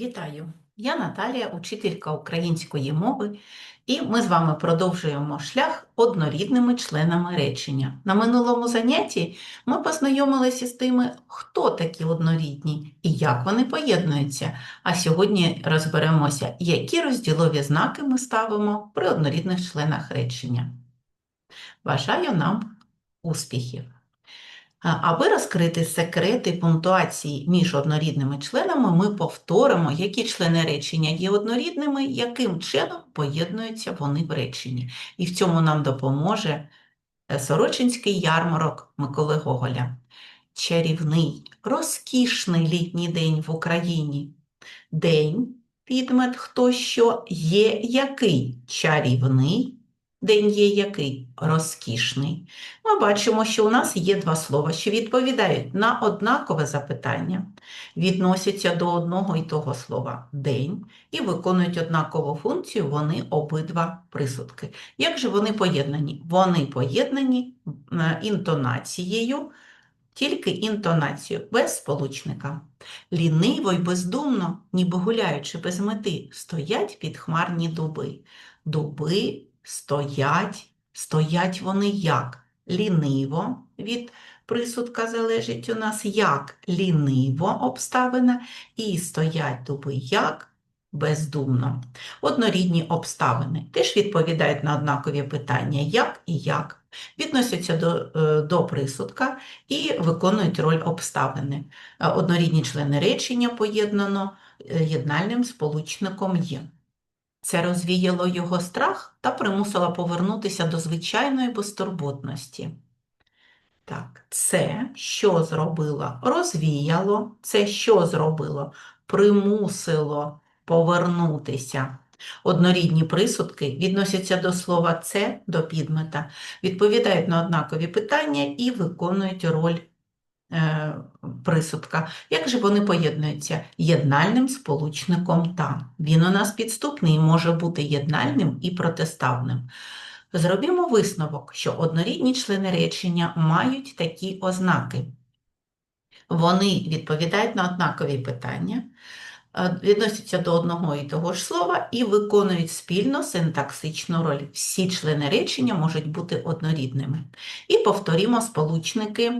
Вітаю! Я Наталія, учителька української мови, і ми з вами продовжуємо шлях однорідними членами речення. На минулому занятті ми познайомилися з тими, хто такі однорідні і як вони поєднуються. А сьогодні розберемося, які розділові знаки ми ставимо при однорідних членах речення. Бажаю нам успіхів! А- Аби розкрити секрети пунктуації між однорідними членами, ми повторимо, які члени речення є однорідними, яким чином поєднуються вони в реченні. І в цьому нам допоможе е, Сорочинський ярмарок Миколи Гоголя. Чарівний, розкішний літній день в Україні. День, підмет, хто що, є який чарівний, день є який розкішний. Ми бачимо, що у нас є два слова, що відповідають на однакове запитання, відносяться до одного і того слова день і виконують однакову функцію вони обидва присудки. Як же вони поєднані? Вони поєднані е, інтонацією, тільки інтонацією, без сполучника. Ліниво й бездумно, ніби гуляючи без мети, стоять підхмарні дуби. Дуби стоять, стоять вони як? Ліниво від присудка залежить у нас як ліниво обставина, і стоять дуби як бездумно. Однорідні обставини теж відповідають на однакові питання як і як. Відносяться до, е, до присудка і виконують роль обставини. Е, Однорідні члени речення поєднано е, єднальним сполучником є. Це розвіяло його страх та примусило повернутися до звичайної безтурботності. Так, це що зробило? Розвіяло. Це що зробило? Примусило повернутися. Однорідні присудки відносяться до слова це до підмета, відповідають на однакові питання і виконують роль присудка. Як же вони поєднуються? Єднальним сполучником та. Він у нас підступний і може бути єднальним і протиставним. Зробімо висновок, що однорідні члени речення мають такі ознаки. Вони відповідають на однакові питання, е, відносяться до одного і того ж слова і виконують спільно синтаксичну роль. Всі члени речення можуть бути однорідними. І повторімо сполучники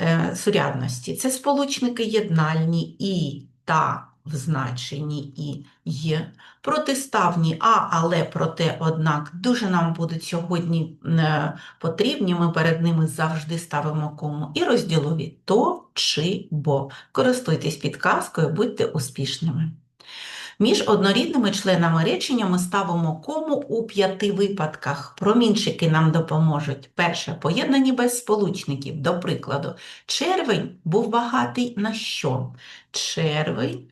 е, сурядності. Це сполучники єднальні і та в значенні і є. Протиставні а, але проте, однак, дуже нам будуть сьогодні е, потрібні, ми перед ними завжди ставимо кому. І розділові то чи бо. Користуйтесь підказкою, будьте успішними. Між однорідними членами речення ми ставимо кому у п'яти випадках. Промінчики нам допоможуть. Перше, поєднані без сполучників. До прикладу, червень був багатий на що? Червень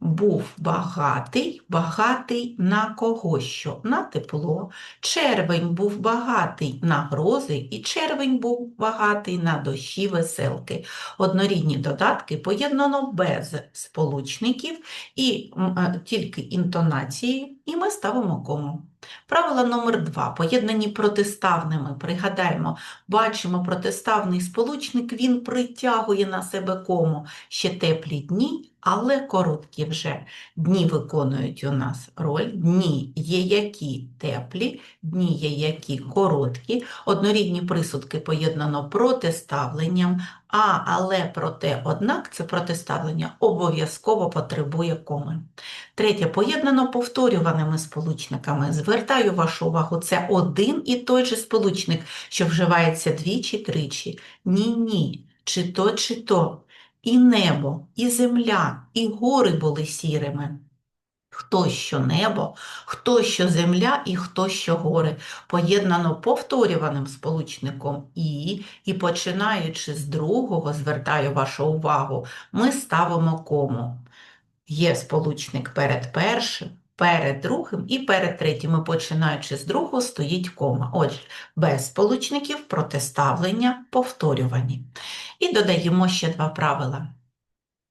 був багатий, багатий на кого що? На тепло. Червень був багатий на грози, і червень був багатий на дощі веселки. Однорідні додатки поєднано без сполучників і е, тільки інтонації, і ми ставимо кому. Правило номер два. Поєднані протиставними. Пригадаємо, бачимо протиставний сполучник, він притягує на себе кому. Ще теплі дні, але короткі вже. Дні виконують у нас роль. Дні є які теплі, дні є які короткі. Однорідні присудки поєднано протиставленням, а, але, проте, однак це протиставлення обов'язково потребує коми. Третє, поєднано повторюваними сполучниками. Звертаю вашу увагу, це один і той же сполучник, що вживається двічі-тричі. Ні-ні, чи то, чи то. І небо, і земля, і гори були сірими. Хто що небо, хто що земля і хто що гори, поєднано повторюваним сполучником і, і починаючи з другого, звертаю вашу увагу, ми ставимо кому. Є сполучник перед першим, перед другим і перед третім. І починаючи з другого, стоїть кома. Отже, без сполучників протиставлення повторювані. І додаємо ще два правила.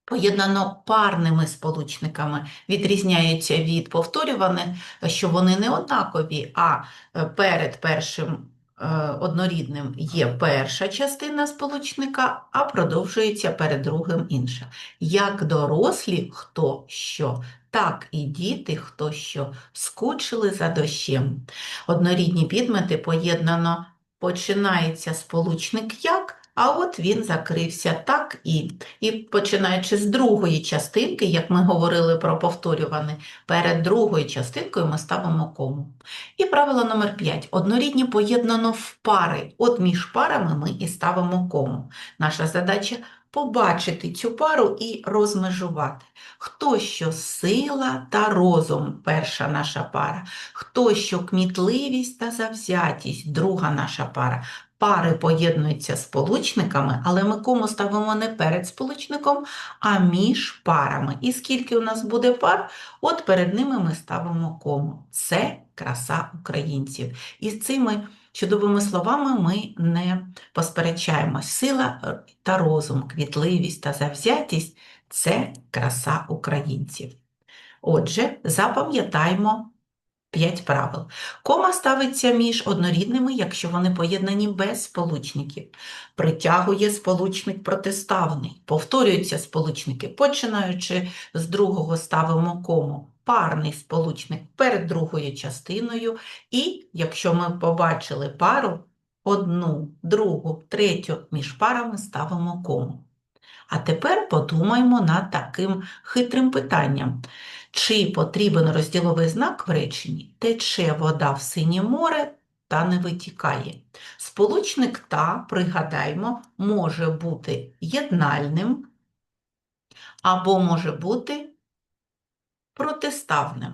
Поєднано парними сполучниками відрізняються від повторюваних, що вони не однакові, а е, перед першим е, однорідним є перша частина сполучника, а продовжується перед другим інша. Як дорослі, хто що, так і діти, хто що, скучили за дощем. Однорідні підмети поєднано починається сполучник як, а от він закрився так і. І починаючи з другої частинки, як ми говорили про повторюване, перед другою частинкою ми ставимо кому. І правило номер 5. Однорідні поєднано в пари. От між парами ми і ставимо кому. Наша задача побачити цю пару і розмежувати. Хто що сила та розум перша наша пара, хто що кмітливість та завзятість друга наша пара. Пари поєднуються сполучниками, але ми кому ставимо не перед сполучником, а між парами. І скільки у нас буде пар, от перед ними ми ставимо кому. Це краса українців. І з цими чудовими словами ми не посперечаємось. Сила та розум, квітливість та завзятість це краса українців. Отже, запам'ятаймо П'ять правил. Кома ставиться між однорідними, якщо вони поєднані без сполучників. Притягує сполучник протиставний. Повторюються сполучники, починаючи з другого ставимо кому. Парний сполучник перед другою частиною. І, якщо ми побачили пару, одну, другу, третю між парами ставимо кому. А тепер подумаймо над таким хитрим питанням. Чи потрібен розділовий знак в реченні? Тече вода в синє море та не витікає. Сполучник та, пригадаймо, може бути єднальним або може бути протиставним.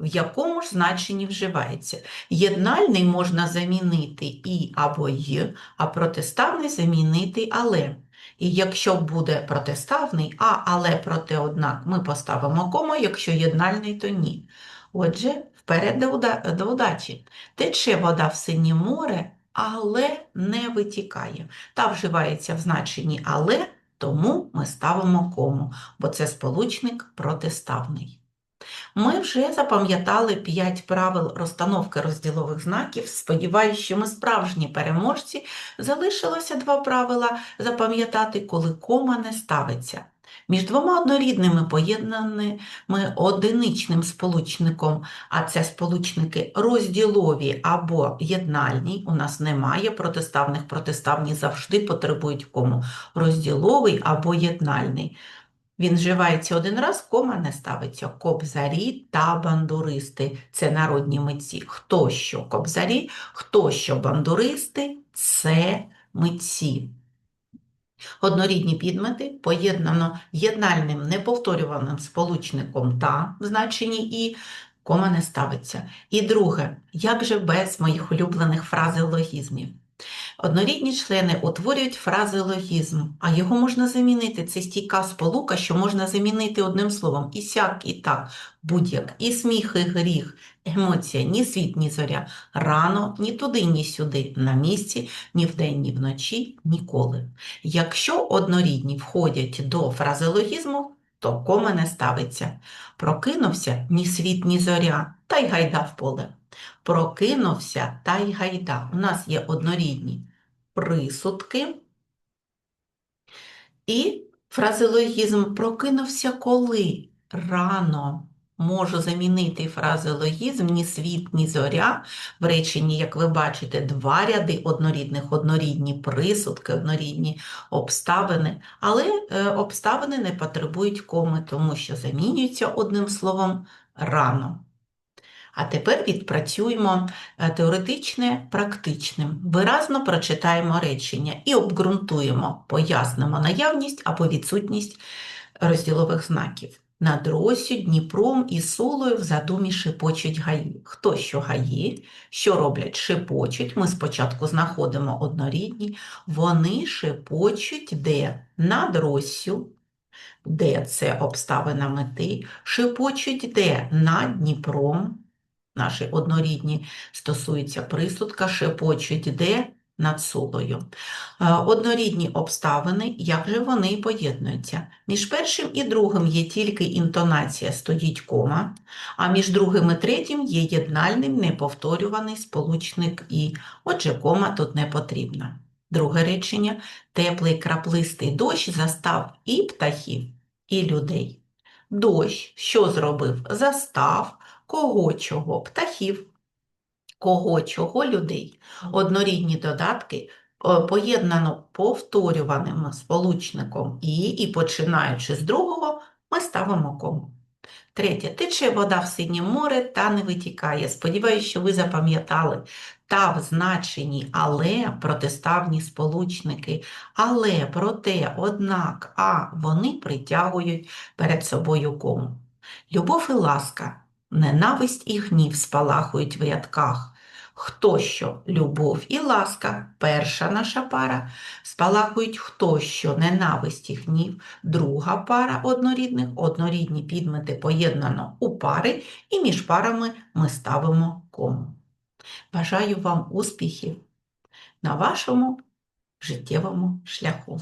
В якому ж значенні вживається? Єднальний можна замінити і або й, а протиставний замінити але. І якщо буде протиставний, а але проте однак ми поставимо кому, якщо єднальний, то ні. Отже, вперед до удачі. Тече вода в синє море, але не витікає. Та вживається в значенні але, тому ми ставимо кому, бо це сполучник протиставний. Ми вже запам'ятали 5 правил розстановки розділових знаків. Сподіваюсь, що ми справжні переможці. Залишилося два правила запам'ятати, коли кома не ставиться. Між двома однорідними поєднаними одиничним сполучником, а це сполучники розділові або єднальні, у нас немає протиставних, протиставні завжди потребують кому розділовий або єднальний. Він вживається один раз, кома не ставиться. Кобзарі та бандуристи це народні митці. Хто що кобзарі, хто що бандуристи це митці. Однорідні підмети поєднано єднальним неповторюваним сполучником та в значенні і кома не ставиться. І друге, як же без моїх улюблених фразеологізмів? Однорідні члени утворюють фразеологізм, а його можна замінити. Це стійка сполука, що можна замінити одним словом. І сяк, і так, будь-як, і сміх, і гріх, емоція, ні світ, ні зоря, рано, ні туди, ні сюди, на місці, ні вдень, ні вночі, ніколи. Якщо однорідні входять до фразеологізму, то кома не ставиться. Прокинувся ні світ, ні зоря, та й гайда в поле. Прокинувся та й гайда. У нас є однорідні присудки. І фразеологізм прокинувся коли рано. Можу замінити фразеологізм ні світ, ні зоря. В реченні, як ви бачите, два ряди однорідних, однорідні присудки, однорідні обставини, але е, обставини не потребують коми, тому що замінюються одним словом рано. А тепер відпрацюємо е, теоретичне практичним. Виразно прочитаємо речення і обґрунтуємо, пояснимо наявність або відсутність розділових знаків. Над Росю, Дніпром і Солою в задумі шепочуть гаї. Хто що гаї, що роблять шепочуть. Ми спочатку знаходимо однорідні, вони шепочуть де? Над Россю, де це обставина мети, шепочуть де над Дніпром, наші однорідні стосуються присудка, шепочуть де над сулою. Е, Однорідні обставини, як же вони поєднуються? Між першим і другим є тільки інтонація, стоїть кома, а між другим і третім є єднальним неповторюваний сполучник і, отже, кома тут не потрібна. Друге речення – теплий краплистий дощ застав і птахів, і людей. Дощ що зробив? Застав кого чого? Птахів. Кого чого людей? Однорідні додатки е, поєднано повторюваним сполучником і, і починаючи з другого, ми ставимо кому. Третє. Тече вода в синє море та не витікає. Сподіваюся, що ви запам'ятали та в значенні але протиставні сполучники. Але, проте, однак, а вони притягують перед собою кому. Любов і ласка, ненависть і гнів спалахують в рядках. Хто що? Любов і ласка, перша наша пара, спалахують хто що? Ненависть і гнів, друга пара однорідних, однорідні підмети поєднано у пари, і між парами ми ставимо кому. Бажаю вам успіхів на вашому життєвому шляху.